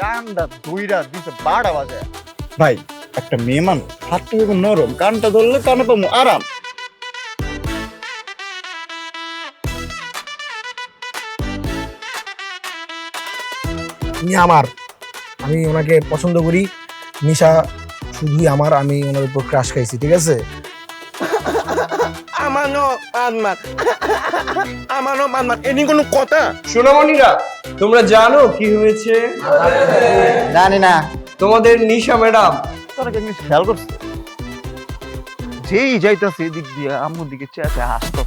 কানটা দুইটা দিছে বাড়া বাজে। ভাই একটা মেয়ে মানুষ হাতটা যখন নরম কানটা ধরলে কানে পাবো আরাম। উনি আমার আমি ওনাকে পছন্দ করি। নিশা শুধুই আমার আমি ওনার উপর ক্রাশ খাইছি ঠিক আছে? আমানো মানমাত আমারও মানমাত এনি কোনো কথা? সোনামণিরা তোমরা জানো কি হয়েছে? জানি না তোমাদের নিশা ম্যাডাম। তোরা কি জিনিস খেয়াল করছিস যেই যাইতাছে এদিক দিয়ে আম্মুর দিকে চেয়ে আসতো হাসতো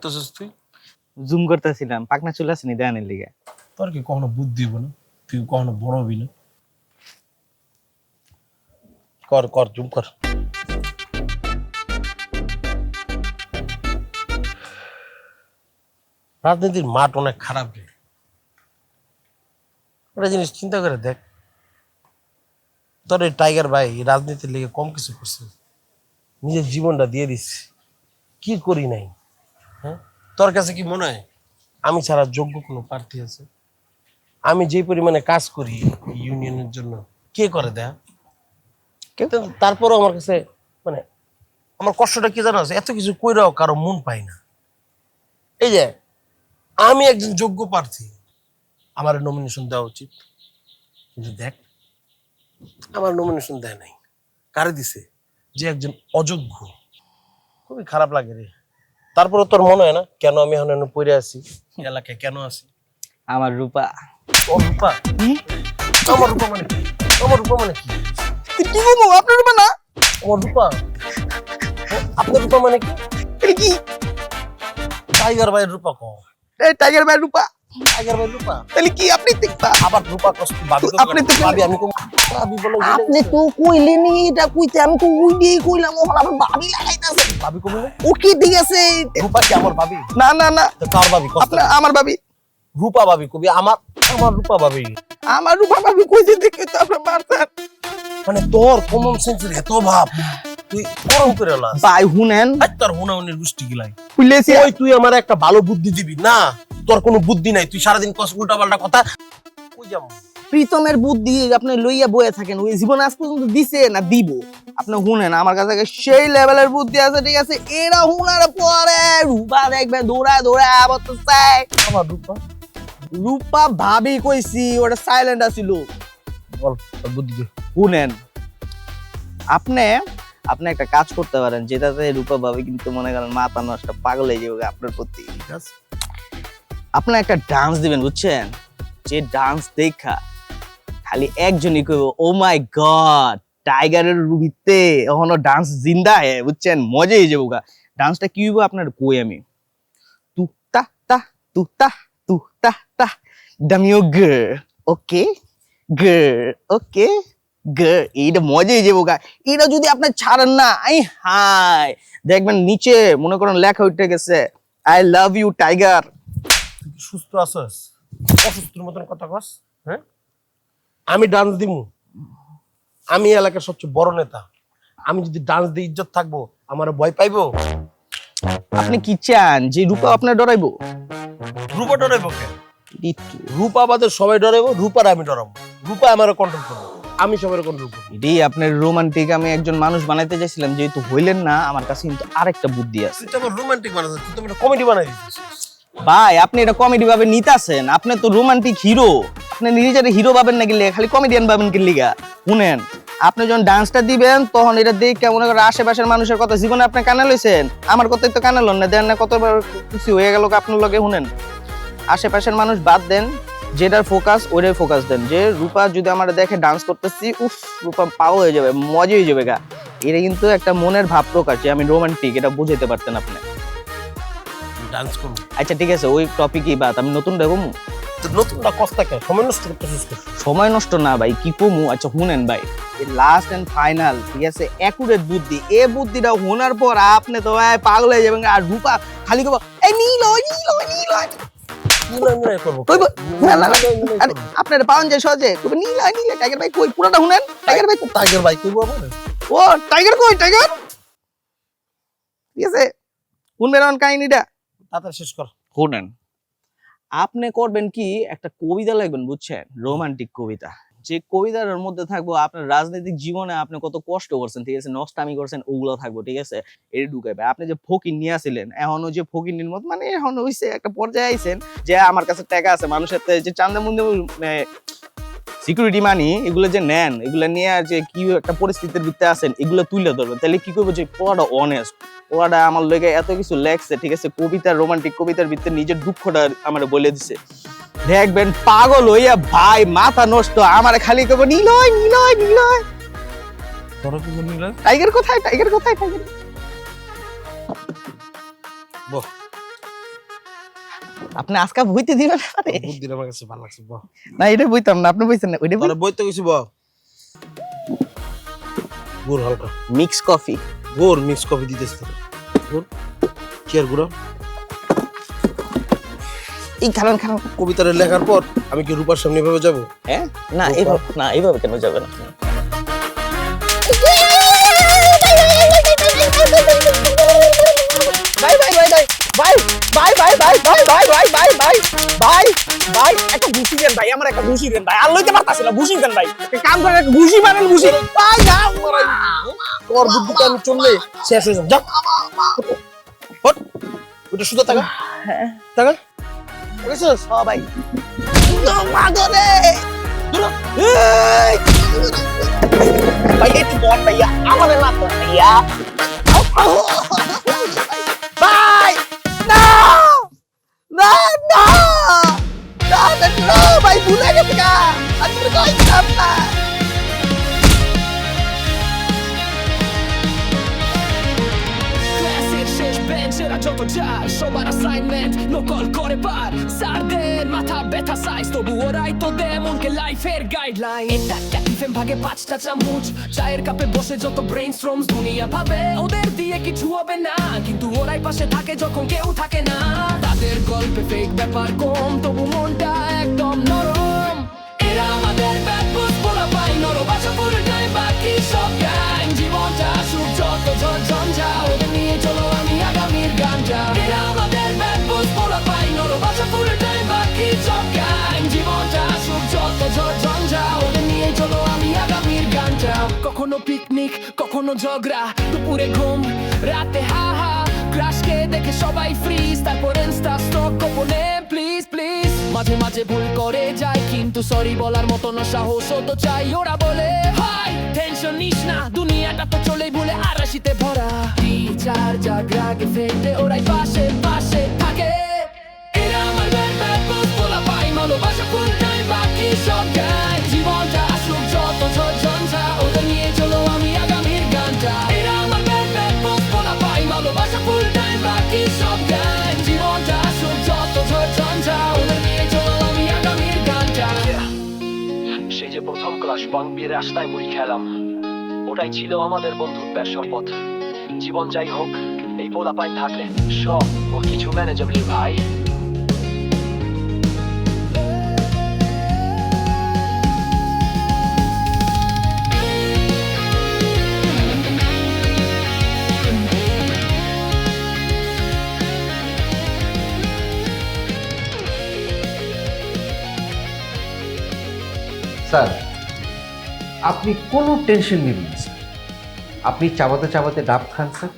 করতেছিস তুই জুম করতেছিলাম পাকনা চলে আসেনি দেয়ানের লিগে। তোর কি কখনো বুদ্ধি হইব না? তুই কখনো বড় হবি না? কর কর জুম কর। রাজনীতির মাঠ অনেক খারাপ রে। একটা জিনিস চিন্তা করে দেখ। তোর এই টাইগার ভাই এই রাজনীতির লেগে কম কিছু করছে। নিজের জীবনটা দিয়ে দিচ্ছে। কি করি নাই? হ্যাঁ? তোর কাছে কি মনে হয় আমি ছাড়া যোগ্য কোনো প্রার্থী আছে? আমি যে পরিমাণে কাজ করি ইউনিয়নের জন্য কে করে দেয়া? কিন্তু তারপরও আমার কাছে মানে আমার কষ্টটা কি জানো? এত কিছু কইরাও কারও মন পাই না। এই যে আমি একজন যোগ্য প্রার্থী আমার নমিনেশন দেওয়া উচিত। কিন্তু দেখ আমার নমিনেশন দেয় নাই। কারে দিছে? যে একজন অযোগ্য। খুবই খারাপ লাগে রে। তারপরে তোর মনে হয় না? কেন আমি এখন এনে পড়ে আছি? এলাকায় কেন আছি? আমার রূপা। ও রূপা? আমার রূপা মানে কি? আমার রূপা মানে কি? কি বলব? আপনার রূপা না? আমার রূপা? ও, আপনার রূপা মানে কি? এটা কি? টাইগার ভাইয়ের রূপা কো এই টাইগার ভাইয়ের রূপা। তাহলে কি আপনি দেখবা আবার রূপা কষ্ট আপনি তো- ভাবি আমি ভাবি বলে আপনি তো কইলেনি এটা কইতে আমি তো ওই দিয়ে কইলাম ওখানে আবার ভাবি লাগাইতাছে। ভাবি কমে ওকে ঠিক আছে রূপা কি আমার ভাবি না না না। কার ভাবি কষ্ট আমার ভাবি রূপা ভাবি কবি আমার আমার রূপা ভাবি আমার রূপা ভাবি কইতে দেখে তো আপনার মানে তোর কমন সেন্সের এত ভাব তুই গরম করে লাস। ভাই হাই তোর হুনাউনের গোষ্ঠী গিলাই। তুই আমার একটা ভালো বুদ্ধি দিবি না। তোর কোনো বুদ্ধি নাই তুই সারাদিন কস উল্টা পাল্টা কথা কই যাব? প্রীতমের বুদ্ধি আপনি লইয়া বয়ে থাকেন ওই জীবন আজ পর্যন্ত দিছে না দিব? আপনি শুনেন আমার কাছে সেই লেভেলের বুদ্ধি আছে ঠিক আছে? এরা হুনার পরে রূপা দেখবেন দৌড়ায় দৌড়ায় আবার তো চাই। আমার রূপা? রূপা ভাবি কইছি ওটা সাইলেন্ট আছিল। বল বুদ্ধি দে। শুনেন আপনি আপনি একটা কাজ করতে পারেন যেটাতে রূপা ভাবে কিন্তু মনে করেন মাথা নষ্ট পাগল হয়ে যাবে আপনার প্রতি। ঠিক আছে। আপনি একটা ডান্স দিবেন, বুঝছেন? যে ডান্স দেখা, খালি একজনই কইব ও মাই গড টাইগারের রুবিতে এখনও ডান্স জিন্দা হে, বুঝছেন? মজা হয়ে যাব গা। ডান্সটা কি হইব আপনার? কই আমি? তু তা তা, তু তা তু তা তা। ডামিও গ ওকে গ ওকে গ এইটা মজা হয়ে যাব গা। এটা যদি আপনি ছাড়েন না, আই হাই দেখবেন নিচে, মনে করেন লেখা উঠে গেছে আই লাভ ইউ টাইগার তুই কি সুস্থ আছস? অসুস্থর মতন কথা কস হ্যাঁ? আমি ডান্স দিমু। আমি এলাকার সবচেয়ে বড় নেতা। আমি যদি ডান্স দিয়ে ইজ্জত থাকব আমার ভয় পাইবো। আপনি কি চান যে রূপা আপনার ডরাইবো? রূপা ডরাইবো কেন রূপা বাদের সবাই ডরাইবো রূপার আমি ডরাবো। রূপা আমার কন্ট্রোল করব। আমি সবাই কন্ট্রোল করব। এটাই আপনার রোমান্টিক আমি একজন মানুষ বানাইতে চাইছিলাম যেহেতু হইলেন না আমার কাছে কিন্তু আরেকটা বুদ্ধি আছে। তুই তো আমার রোমান্টিক বানাতে তুই তো কমেডি বানাই দিচ্ছিস ভাই, আপনি এটা কমেডি ভাবে নিতাছেন আপনি তো রোমান্টিক হিরো আপনি নিজের হিরো ভাবেন নাকি লিগা খালি কমেডিয়ান ভাবেন কি লিগা? শুনেন, আপনি যখন ডান্সটা দিবেন, তখন এটা দেখে মনে করেন আশেপাশের মানুষের কথা জীবনে আপনি কানে লইছেন। আমার কথাই তো কানে লন না, দেন না কতবার খুশি হয়ে গেল আপনার লগে, শুনেন। আশেপাশের মানুষ বাদ দেন, যেটার ফোকাস ওইটাই ফোকাস দেন। যে রূপা যদি আমার দেখে ডান্স করতেছি, উফ, রূপা পাও হয়ে যাবে, মজা হয়ে যাবে গা। এটা কিন্তু একটা মনের ভাব প্রকাশ যে আমি রোমান্টিক এটা বুঝাইতে পারতেন আপনি। ডান্স করব। আচ্ছা ঠিক আছে ওই টপিকই বাদ আমি নতুন তো নতুনটা কস্তা কেন? সময় নষ্ট করতেছিস? সময় নষ্ট না ভাই কি কমু? আচ্ছা শুনেন ভাই লাস্ট এন্ড ফাইনাল ঠিক আছে? একুরেট বুদ্ধি এ বুদ্ধিটা হোনার পর আপনি তো ভাই পাগল হয়ে যাবেন আর রূপা খালি কব এই নীল ওই নীল ওই নীল। আপনার পাওয়ান সহজে নীল নীল টাইগার ভাই কই? পুরোটা শুনেন টাইগার ভাই? টাইগার ভাই ও টাইগার কই টাইগার ঠিক আছে? কাহিনীটা? তাড়াতাড়ি শেষ কর। শুনেন। আপনি করবেন কি একটা কবিতা লিখবেন বুঝছেন? রোমান্টিক কবিতা। যে কবিতার মধ্যে থাকব আপনার রাজনৈতিক জীবনে আপনি কত কষ্ট করছেন ঠিক আছে? নষ্টামি করছেন ওগুলো থাকব ঠিক আছে? এটা ঢুকাইবে। আপনি যে ফকির নিয়ে আসিলেন এখনও যে ফকির মত মানে এখন হইছে একটা পর্যায়ে আইছেন যে আমার কাছে টাকা আছে মানুষের যে চান্দা মুন্দে সিকিউরিটি মানি এগুলো যে নেন এগুলো নিয়ে যে কি একটা পরিস্থিতির ভিতরে আছেন এগুলো তুলে ধরবেন। তাহলে কি করব যে পড়াটা অনেস্ট পড়াটা আমার লেগে এত কিছু লেখছে ঠিক আছে? কবিতা রোমান্টিক কবিতার ভিতরে নিজের দুঃখটা আমার বলে দিছে। দেখবেন পাগল হইয়া ভাই মাথা নষ্ট আমার খালি করব নীলয় নীলয় নীলয়। টাইগার কোথায়? টাইগার কোথায়? টাইগার বাহ। আপনি আজকা বইতে দিবেন না রে? বুদ্ধি আমার কাছে ভালো লাগছে বাহ। না এটা বইতাম না আপনি বইছেন না ওইটা বইতে বাহ। গুড় হালকা। Mix coffee. গুড় মিক্স কফি দিতেছি তোকে। গুড় কি আর গুড়া? এই কারণ কারণ কবিতাটা লেখার পর আমি কি রূপার সামনে এভাবে যাব? হ্যাঁ? না এইভাবে না এইভাবে কেন যাবে না ভাই ভাই ভাই ভাই ভাই ভাই ভাই ভাই ভাই একটা ঘুষি দেন ভাই আমার একটা ঘুষি দেন ভাই আর লইতে পারতাছি না ঘুষি দেন ভাই। কাম করেন একটা ঘুষি মারেন ঘুষি। ভাই না তোর বুদ্ধিটা আমি চললে শেষ হয়ে যাব। হট ওটা সুতা টাকা টাকা বুঝছিস মাগরে। ভাই একটু বল ভাইয়া আমাদের না তো ভাইয়া No! No, that's no! May bulay na siya! Ang tuloy, tama! বেঞ্চেরা যত যায় সবার অ্যাসাইনমেন্ট নকল করে পার স্যারদের মাথা ব্যথা সাইজ তবু ওরাই তো দেয় লাইফের গাইডলাইন এটা ক্যাটিফেম ভাগে পাঁচটা চামচ চায়ের কাপে বসে যত ব্রেন স্ট্রমস দুনিয়া ভাবে ওদের দিয়ে কিছু হবে না কিন্তু ওরাই পাশে থাকে যখন কেউ থাকে না তাদের গল্পে ফেক ব্যাপার কম তবু মনটা একদম নরম এরা আমাদের ব্যাড বুঝ পাই নরম বাসা টাইম বাকি সব গ্যাং জীবনটা আসুক যত ঝঞ্ঝা ওদের নিয়ে চলো আমি কখনো পিকনিক কখনো ঝগড়া, দুপুরে ঘুম, রাতে হা ক্রাশকে দেখে সবাই ফ্রিজ তারপর ইনস্টা স্টক গোপনে প্লিজ প্লিজ মাঝে মাঝে ভুল করে যায় কিন্তু সরি বলার মতো না সাহস তো চাই, ওরা বলে, হাই টেনশন নিস না, দুনিয়াটা তো চলেই ভুলে আরাশিতে ভরা। চার জাগরাগে ফেটে ওরাই পাশে পাশে থাকে। এরা আমার ব্যাড বুঝ বলা পাই, ভালোবাসা ফুল টাইম বাকি সব গায় জীবনটা যে প্রথম বাং দিয়ে রাস্তায় মুড়ি খেলাম। ওটাই ছিল আমাদের বন্ধুত্বের শপথ জীবন যাই হোক, এই পোলা থাকলে সব ও কিছু ম্যানেজেবল ভাই। স্যার আপনি কোনো টেনশন নেবেন না স্যার আপনি চাবাতে চাবাতে ডাব খান স্যার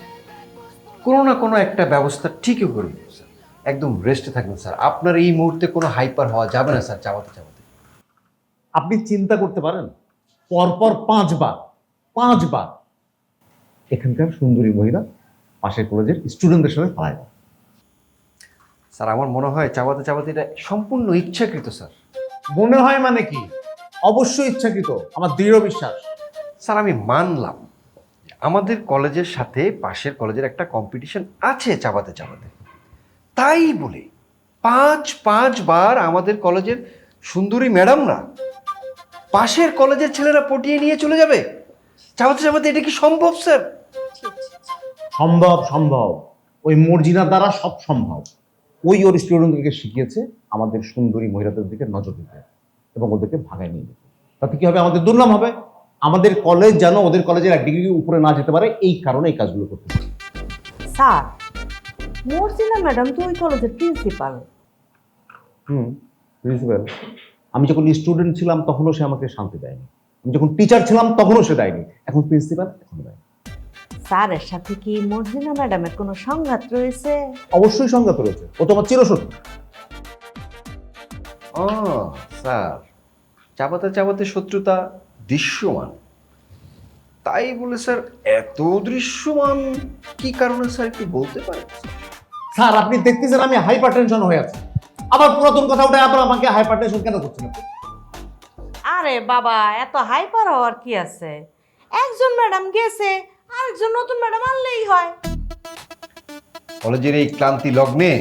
কোনো না কোনো একটা ব্যবস্থা ঠিকই করবেন স্যার একদম রেস্টে থাকবেন স্যার আপনার এই মুহূর্তে কোনো হাইপার হওয়া যাবে না স্যার চাবাতে চাবাতে। আপনি চিন্তা করতে পারেন, পরপর পাঁচবার পাঁচবার এখানকার সুন্দরী মহিলা পাশের কলেজের স্টুডেন্টদের সঙ্গে পালায়। স্যার, আমার মনে হয় চাবাতে চাবাতে এটা সম্পূর্ণ ইচ্ছাকৃত স্যার মনে হয় মানে কি? অবশ্যই ইচ্ছাকৃত আমার দৃঢ় বিশ্বাস। স্যার আমি মানলাম। আমাদের কলেজের সাথে পাশের কলেজের একটা কম্পিটিশন আছে চাবাতে চাবাতে তাই বলে পাঁচ পাঁচবার আমাদের কলেজের সুন্দরী ম্যাডামরা পাশের কলেজের ছেলেরা পটিয়ে নিয়ে চলে যাবে। চাপাতে চাপাতে এটা কি সম্ভব স্যার? সম্ভব সম্ভব। ওই মর্জিনা দ্বারা সব সম্ভব। ওই ওর স্টুডেন্টদেরকে শিখিয়েছে আমাদের সুন্দরী মহিলাদের দিকে নজর দিতে। এবং ওদেরকে ভাগায় নিয়ে যেতে। তাতে কি হবে? আমাদের দুর্নাম হবে। আমাদের কলেজ যেন ওদের কলেজের এক ডিগ্রি উপরে না যেতে পারে এই কারণে এই কাজগুলো করতে হবে। স্যার মর্জিনা ম্যাডাম তো ওই কলেজের প্রিন্সিপাল হুম প্রিন্সিপাল আমি যখন স্টুডেন্ট ছিলাম তখনও সে আমাকে শান্তি দেয়নি। আমি যখন টিচার ছিলাম তখনও সে দেয়নি। এখন প্রিন্সিপাল এখন দেয় স্যারের সাথে কি মর্জিনা ম্যাডামের কোনো সংঘাত রয়েছে? অবশ্যই সংঘাত রয়েছে। ও তো আমার চিরশত্রু। ও স্যার। চাপাতে চাপাতে শত্রুতা দৃশ্যমান। তাই বলে স্যার এত দৃশ্যমান কি কারণে স্যার কি বলতে পারেন? স্যার আপনি দেখতেছেন আমি হাইপার টেনশন হয়ে আছি। আবার পুরাতন কথা উঠে আবার আমাকে হাইপার টেনশন কেন করছেন আরে বাবা এত হাইপার হওয়ার কি আছে? একজন ম্যাডাম গেছে আরেকজন নতুন ম্যাডাম আনলেই হয়। কলেজের এই ক্লান্তি লগ্নে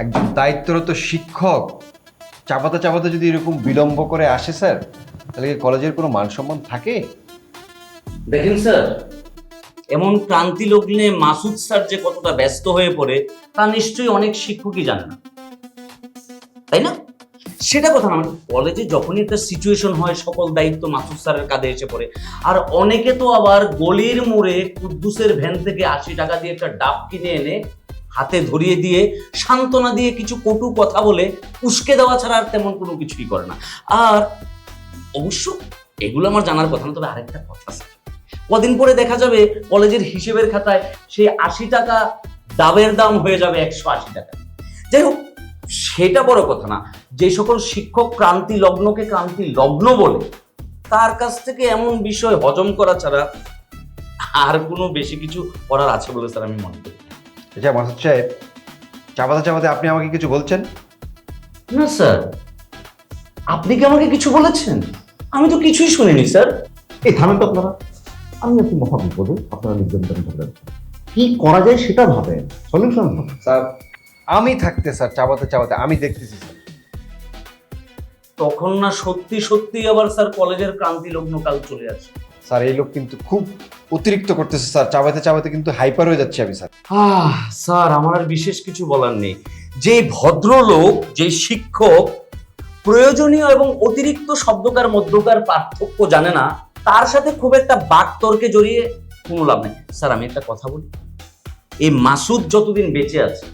একজন দায়িত্বরত শিক্ষক চাপাতে চাপাতে যদি এরকম বিলম্ব করে আসে, স্যার, তাহলে কি কলেজের কোনো মান সম্মান থাকে? দেখেন, স্যার, এমন ক্রান্তি লগ্নে মাসুদ স্যার যে কতটা ব্যস্ত হয়ে পড়ে, তা নিশ্চয়ই অনেক শিক্ষকই জানে না। তাই না? সেটা কথা না মানে কলেজে যখনই একটা সিচুয়েশন হয়, সকল দায়িত্ব মাসুদ স্যারের কাঁধে এসে পড়ে। আর অনেকে তো আবার গলির মোড়ে কুদ্দুসের ভ্যান থেকে আশি টাকা দিয়ে একটা ডাব কিনে এনে হাতে ধরিয়ে দিয়ে সান্ত্বনা দিয়ে কিছু কটু কথা বলে উস্কে দেওয়া ছাড়া আর তেমন কোনো কিছুই করে না। আর অবশ্য এগুলো আমার জানার কথা না, তবে আরেকটা কথা আছে। কদিন পরে দেখা যাবে কলেজের হিসেবের খাতায় সেই আশি টাকা ডাবের দাম হয়ে যাবে একশো আশি টাকা। যাই হোক, সেটা বড় কথা না। যে সকল শিক্ষক ক্রান্তি লগ্নকে ক্রান্তি লগ্ন বলে, তার কাছ থেকে এমন বিষয় হজম করা ছাড়া আর কোনো বেশি কিছু করার আছে বলে স্যার আমি মনে করি আচ্ছা মাসুদ সাহেব চাপাতে চাপাতে আপনি আমাকে কিছু বলছেন? না স্যার। আপনি কি আমাকে কিছু বলেছেন? আমি তো কিছুই শুনিনি স্যার। এই থামেন তো আপনারা। আমি একটু মহা বিপদে আপনারা ঝগড়া করছেন। কি করা যায় সেটা ভাবেন। Solution sir. আমি থাকতে স্যার চাপাতে চাপাতে। আমি দেখতেছি স্যার। তখন না সত্যি সত্যি আবার স্যার কলেজের ক্রান্তি লগ্ন কাল চলে আসে। স্যার, এই লোক কিন্তু খুব অতিরিক্ত করতেছে, স্যার। চাপাতে চাপাতে কিন্তু হাইপার হয়ে যাচ্ছে আমি, স্যার। আহ, স্যার, আমার আর বিশেষ কিছু বলার নেই। যে ভদ্রলোক যে শিক্ষক, প্রয়োজনীয় এবং অতিরিক্ত শব্দকার, মধ্যকার পার্থক্য জানে না, তার সাথে খুব একটা বাক তর্কে জড়িয়ে কোনো লাভ নেই। স্যার, আমি একটা কথা বলি। এই মাসুদ যতদিন বেঁচে আছে,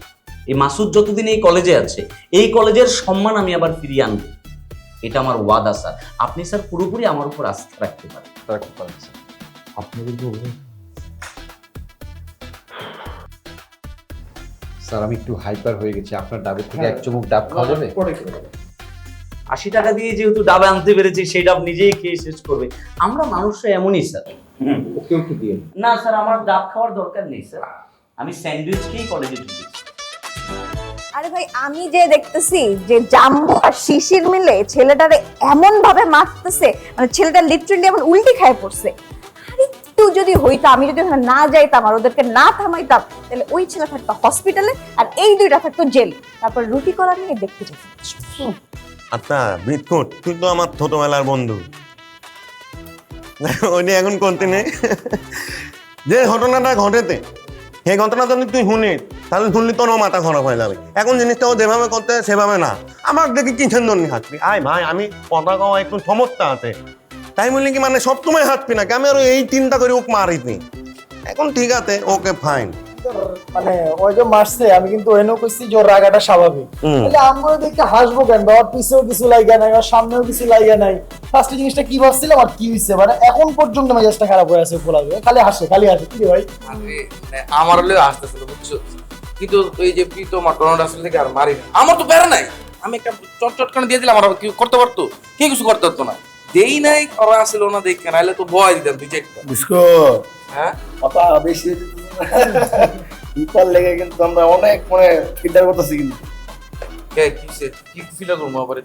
এই মাসুদ যতদিন এই কলেজে আছে, এই কলেজের সম্মান আমি আবার ফিরিয়ে আনব। এটা আমার ওয়াদা স্যার। আপনি স্যার পুরোপুরি আমার উপর আস্থা রাখতে পারেন। স্যার খুব ভালো স্যার। আপনি কিন্তু স্যার আমি একটু হাইপার হয়ে গেছি। আপনার ডাবের থেকে এক চুমুক ডাব খাওয়া যাবে? আশি টাকা দিয়ে যেহেতু ডাব আনতে পেরেছি সেই ডাব নিজেই খেয়ে শেষ করবে। আমরা মানুষরা এমনই স্যার। ওকে একটু দিয়ে না। স্যার আমার ডাব খাওয়ার দরকার নেই স্যার। আমি স্যান্ডউইচ খেয়েই কলেজে ঢুকেছি। আরে ভাই, আমি যে দেখতেছি যে জাম্বু আর শিশির মিলে ছেলেটারে এমন ভাবে মারতেছে মানে ছেলেটা লিটারালি এমন উল্টি খায় পড়ছে। একটু যদি হইতো আমি যদি ওখানে না যাইতাম আর ওদেরকে না থামাইতাম, তাহলে ওই ছেলে থাকতো হসপিটালে আর এই দুইটা থাকতো জেল তারপর রুটি করা নিয়ে দেখতে যেতাম আচ্ছা বিস্কুট তুই তো আমার ছোটবেলার বন্ধু। ওইটা এখন করতে নেই যে ঘটনাটা ঘটেতে সেই ঘটনা যদি তুই শুনি, তাহলে শুনলি তোরও মাথা খারাপ হয়ে যাবে। এখন জিনিসটা যেভাবে করতে সেভাবে না। আমার দেখি কিসের জন্য হাসবি আয় ভাই, আমি কথা কওয়া একটু সমস্যা আছে। তাই বললি কি মানে সব সবসময় হাসবি না আমি আর এই চিন্তা করে ওকে মারিনি। এখন ঠিক আছে, ওকে ফাইন মানে ওই যে মারছে আমি কিন্তু এনেও কইছি যে রাগাটা স্বাভাবিক। তাহলে আমরা দেখে হাসবো কেন? বা পিছেও কিছু নাই সামনেও কিছু নাই। ফার্স্ট জিনিসটা কি ভাবছিলাম আর কি হইছে? মানে এখন পর্যন্ত মেজাজটা খারাপ হয়ে আছে বলা যায় খালি হাসে খালি হাসে। কি ভাই? মানে আমার হলে আসতেছিল বুঝছ? কিন্তু ওই যে প্রীতম আর ডোনাল্ড রাসেল থেকে আর মারি না। আমার তো প্যারা নাই। আমি একটা চট চট করে দিয়ে দিলাম আর কি করতে পারতো? কে কিছু করতে পারতো না। দেই নাই ওরা আসলে না দেখে নাইলে তো ভয় দিতাম দুই চারটা। হ্যাঁ? কথা বেশি। বিপার লেগে কিন্তু আমরা অনেক মানে ফিল্টার করতেছি কিন্তু। কি ফিল করব আবার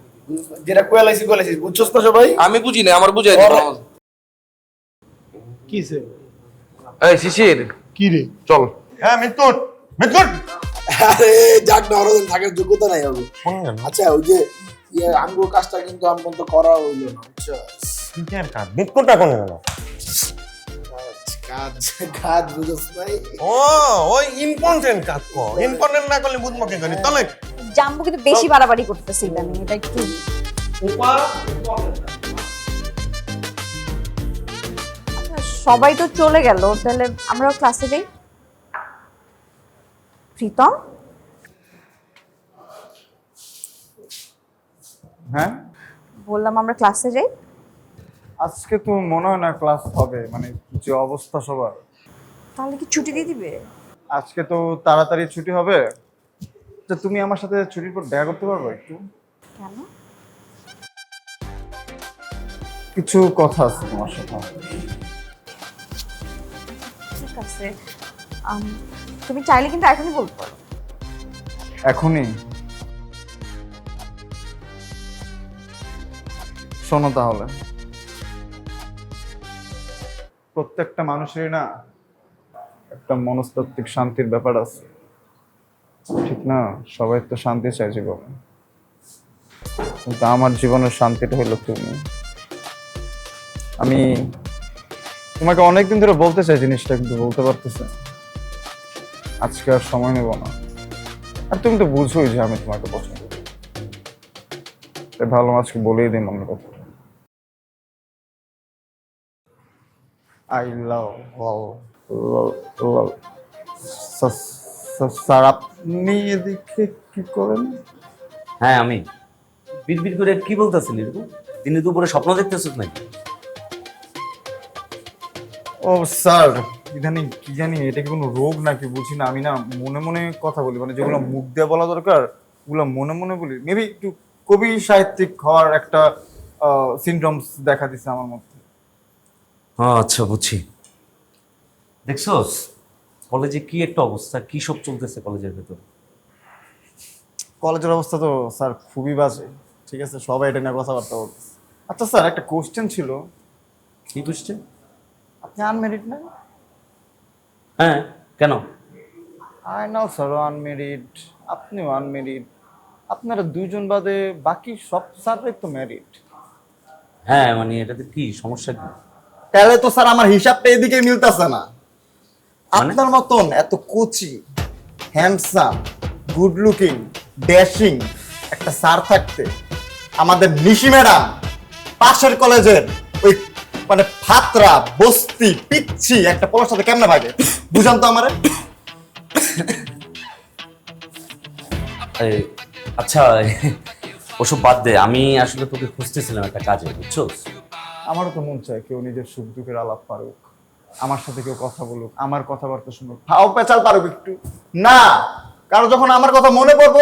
যেটা কোয়ালাইছি কোয়ালাইছি বুঝছস তো সবাই? আমি বুঝি না আমার বুঝাই দিও ওরা- এই শিশির। কি রে? চল। হ্যাঁ আরে যাক না থাকার যোগ্যতা নাই আচ্ছা ওই যে ইয়ে আঙ্গুর কাজটা কিন্তু আমি করা হইল না কাজ কোনে গেল? কাজ কাজ বুঝছ নাই। ও ওই ইম্পর্টেন্ট কাজ কর। ইম্পর্টেন্ট না করলে করি? তলে জাম্বু কিন্তু বেশি বাড়াবাড়ি করতেছে ইদানিং এটা একটু আচ্ছা, সবাই তো চলে গেল তাহলে আমরাও ক্লাসে যাই। প্রীতম? হ্যাঁ? বললাম আমরা ক্লাসে যাই। আজকে তো মনে হয় না ক্লাস হবে মানে যে অবস্থা সবার। তাহলে কি ছুটি দিয়ে দিবে? আজকে তো তাড়াতাড়ি ছুটি হবে। তো তুমি আমার সাথে ছুটির পর দেখা করতে পারবে একটু? কেন? কিছু কথা আছে তোমার সাথে। ঠিক আছে। তুমি চাইলে কিন্তু এখনই বলতে পারো। এখনই? শোনো তাহলে। প্রত্যেকটা মানুষেরই না একটা মনস্তাত্ত্বিক শান্তির ব্যাপার আছে। ঠিক না? সবাই তো শান্তি চায় জীবনে। কিন্তু আমার জীবনের শান্তিটা হলো তুমি। আমি তোমাকে অনেকদিন ধরে বলতে চাই জিনিসটা, কিন্তু বলতে পারতেছি। আজকে আর সময় নেব না। আর তুমি তো বুঝোই যে আমি তোমাকে পছন্দ করি। ভালো আজকে বলেই দিই মনের কথা আই লাভ স্যার আপনি এদিকে কি করেন? হ্যাঁ আমি। বিড়বিড় করে কি বলতেছিলি দিনে দুপুরে স্বপ্ন দেখতেছিস নাকি? ও স্যার ইদানিং কি জানি এটা কি কোনো রোগ নাকি বুঝি না আমি না মনে মনে কথা বলি মানে যেগুলো মুখ দিয়ে বলা দরকার ওগুলো মনে মনে বলি। মেবি একটু কবি সাহিত্যিক হওয়ার একটা সিনড্রোমস দেখা দিচ্ছে আমার মধ্যে। আচ্ছা বুঝছি। দেখছস? কলেজে কি একটা অবস্থা? কি সব চলতেছে কলেজের ভেতর? কলেজের অবস্থা তো স্যার খুবই বাজে। ঠিক আছে সবাই এটা নিয়ে কথাবার্তা বলতেছে। আচ্ছা স্যার একটা কোশ্চেন ছিল। কি কোশ্চেন আপনি আনমেরিড না? হ্যাঁ কেন? আই নাও স্যার আনমেরিড আপনিও আনমেরিড আপনারা দুইজন বাদে বাকি সব স্যাররাই তো ম্যারিড হ্যাঁ মানে এটাতে কি সমস্যা কি? তাহলে তো স্যার আমার হিসাবটা এদিকে মিলতেছে না। মানে? আপনার মতন এত কুচি হ্যান্ডসাম গুড লুকিং ড্যাশিং একটা স্যার থাকতে আমাদের নিশি ম্যাডাম পাশের কলেজের ওই মানে ফাতরা বস্তি পিচ্ছি একটা পোলার সাথে কেমনে ভাগে? বুঝান তো আমারে। আচ্ছা ওসব বাদ দে আমি আসলে তোকে খুঁজতেছিলাম একটা কাজে বুঝছ? আমারও তো মন চায় কেউ নিজের সুখ দুঃখের আলাপ পারুক আমার সাথে কেউ কথা বলুক আমার কথাবার্তা শুনুক। ফাও পেঁচাল পারুক একটু। না কারণ যখন আমার কথা মনে পড়ব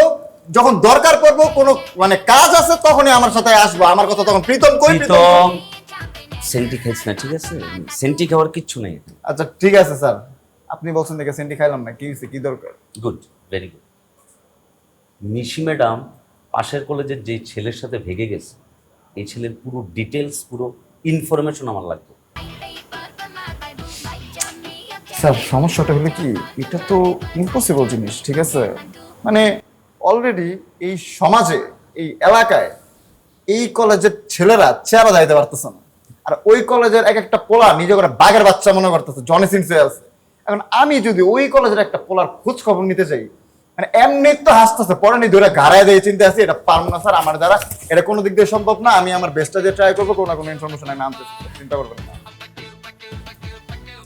যখন দরকার পড়ব কোনো মানে কাজ আছে তখনই আমার সাথে আসব। আমার কথা তখন প্রীতম কই প্রীতম? সেন্টি খাইছ না ঠিক আছে? সেন্টি খাওয়ার কিচ্ছু নেই আচ্ছা ঠিক আছে স্যার। আপনি বলছেন দেখে সেন্টি খাইলাম না কি হয়েছে কি দরকার? Good very good. Nishi madam পাশের কলেজের যে ছেলের সাথে ভেগে গেছে এই ছেলের পুরো ডিটেলস পুরো ইনফরমেশন আমার লাগবে স্যার, সমস্যাটা হলো কি, এটা তো ইম্পসিবল জিনিস, ঠিক আছে? মানে অলরেডি এই সমাজে, এই এলাকায় এই কলেজের ছেলেরা চেহারা যাইতে পারতেছে না। আর ওই কলেজের এক একটা পোলা নিজে করে বাঘের বাচ্চা মনে করতেছে জনি সিনসে আছে। এখন আমি যদি ওই কলেজের একটা পোলার খোঁজ খবর নিতে চাই মানে এমনি তো হাসতেছে পরে নি ধরে গাড়ায় দিয়ে চিন্তা আছে এটা পারব না স্যার আমার দ্বারা এটা কোনো দিক দিয়ে সম্ভব না আমি আমার বেস্টটা দিয়ে ট্রাই করব কোনো না কোনো ইনফরমেশন আমি আনতে চিন্তা করবেন না।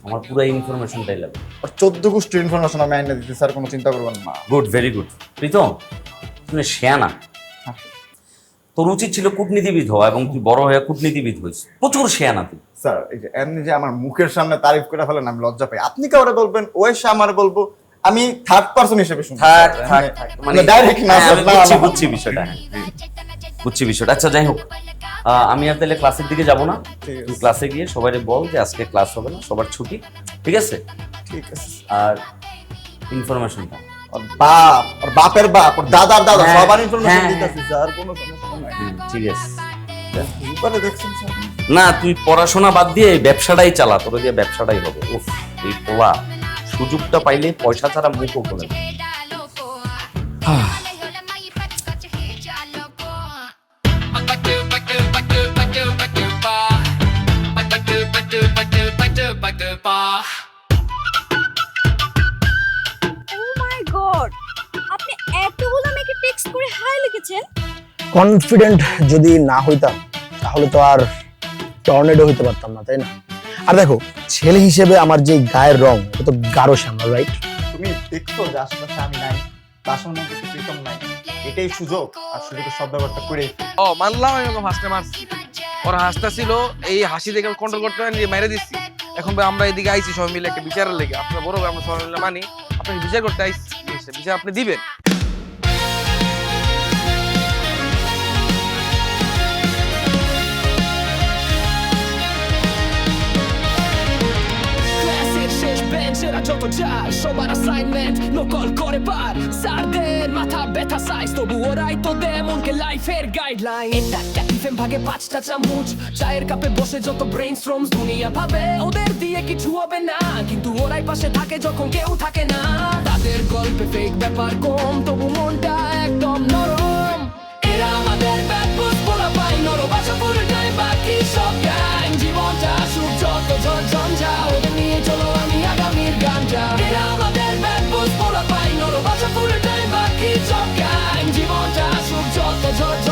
আমার পুরো ইনফরমেশনটাই লাগবে। আর চোদ্দ গোষ্ঠীর ইনফরমেশন আমি আইনে দিতে স্যার কোনো চিন্তা করবেন না। গুড ভেরি গুড প্রীতম তুমি শেয়ানা। তোর উচিত ছিল কূটনীতিবিদ হওয়া এবং তুই বড় হয়ে কূটনীতিবিদ হয়েছিস। প্রচুর শেয়ানা তুই। স্যার এই যে এমনি যে আমার মুখের সামনে তারিফ করে ফেলেন আমি লজ্জা পাই। আপনি কাউরে বলবেন ও এসে আমার বলব আমি থার্ড পার্সন হিসেবে থাক থাক মানে ডাইরেক্ট না হ্যাঁ, আমি বুঝছি বুঝছি বিষয়টা হ্যাঁ। বুঝছি বিষয়টা। আচ্ছা যাই হোক আমি আর তাহলে ক্লাসের দিকে যাব না। তুই ক্লাসে গিয়ে সবাই বল যে আজকে ক্লাস হবে না সবার ছুটি ঠিক আছে? ঠিক আছে। আর ইনফরমেশনটা বাপ ওর বাপের বাপ দাদার দাদা হ্যাঁ, সবার ইনফরমেশন দিতেছি স্যার কোনো সমস্যা নাই। ঠিক আছে। না তুই পড়াশোনা বাদ দিয়ে ব্যবসাটাই চালা তোর দিয়ে ব্যবসাটাই হবে। উফ এই পোলা সুযোগটা পাইলে পয়সা ছাড়া মুখ করে কনফিডেন্ট যদি না হইতাম তাহলে তো আর টর্নেডো হইতে পারতাম না তাই না? আর দেখো ছেলে হিসেবে আমার যে গায়ের রং এটা তো গাঢ় শ্যামলা রাইট তুমি দেখছ যে আশেপাশে আমি নাই তার সামনে কিন্তু প্রীতম নাই। এটাই সুযোগ আর সুযোগের সব ব্যাপারটা করে ও মানলাম আমি ওকে হাসতে মারছি ওরা হাসতেছিল এই হাসি দেখে কন্ট্রোল করতে পারি মেরে দিচ্ছি এখন ভাই আমরা এদিকে আইছি সবাই মিলে একটা বিচারের লেগে। আপনার বড় ভাই আমরা সবাই মিলে মানি আপনাকে বিচার করতে আইছি। বিচার আপনি দিবেন। বেঞ্চেরা যত যার সবার অ্যাসাইনমেন্ট নকল করে বার স্যারদের মাথা ব্যথা সাইজ তবু ওরাই তো দেয় মনকে লাইফের গাইডলাইন এটা ক্যাটিফেম ভাগে পাঁচটা চামচ, চায়ের কাপে বসে যত ব্রেন শ্রমস দুনিয়া ভাবে, ওদের দিয়ে কিছু হবে না। কিন্তু ওরাই পাশে থাকে যখন কেউ থাকে না। তাদের গল্পে ফেক ব্যাপার কম, তবু মনটা একদম নরম। এরা আমাদের ব্যাট বুঝ পোলা পাই নরবাসা আচ্ছা, পুরো টাইম বাকি সব জ্ঞান জীবনটা সুখ, যত ঝঞ্ঝা, ওদের নিয়ে চলো আমি Georgia.